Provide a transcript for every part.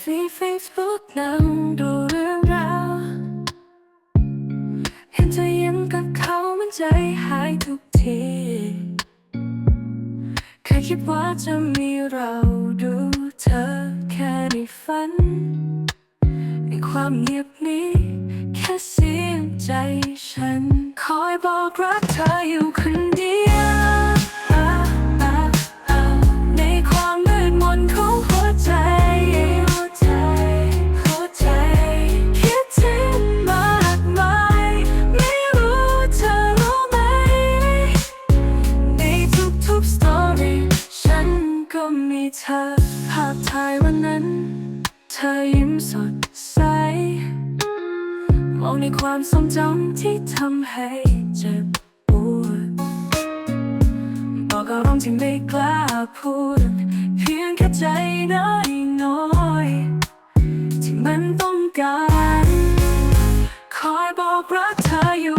ฟีเฟซบุ๊กนั่งดูเรื่องราว เห็นเธอยิ้มกับเขามันใจหายทุกที แค่คิดว่าจะมีเราดูเธอแค่ในฝัน ในความเงียบนี้ แค่เสียงใจฉัน คอยบอกรักเธออยู่คน ธอยิ้มสดใส มองในความทรงจำที่ทำให้เจ็บปวดบอกอารมณ์ที่ไม่กล้าพูด เพียงแค่ใจน้อยน้อย ที่มันต้องการ คอยบอกรักเธออยู่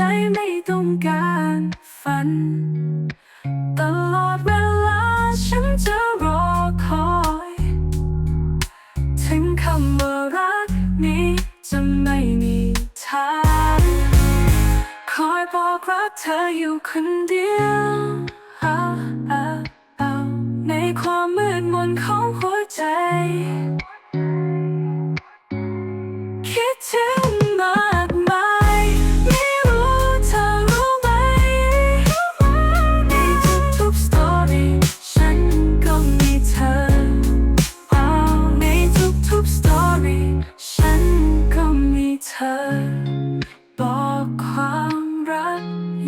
ใจไม่ต้องการฝัน ตลอดเวลาฉันจะรอคอย ถึงคำว่ารักนี้จะไม่มีทางคอยบอกรักเธออยู่คนเดียวอ่าอ่าอ่าในความมืดมนของหัวใจ คิดถึง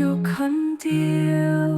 อยู่คนเดียว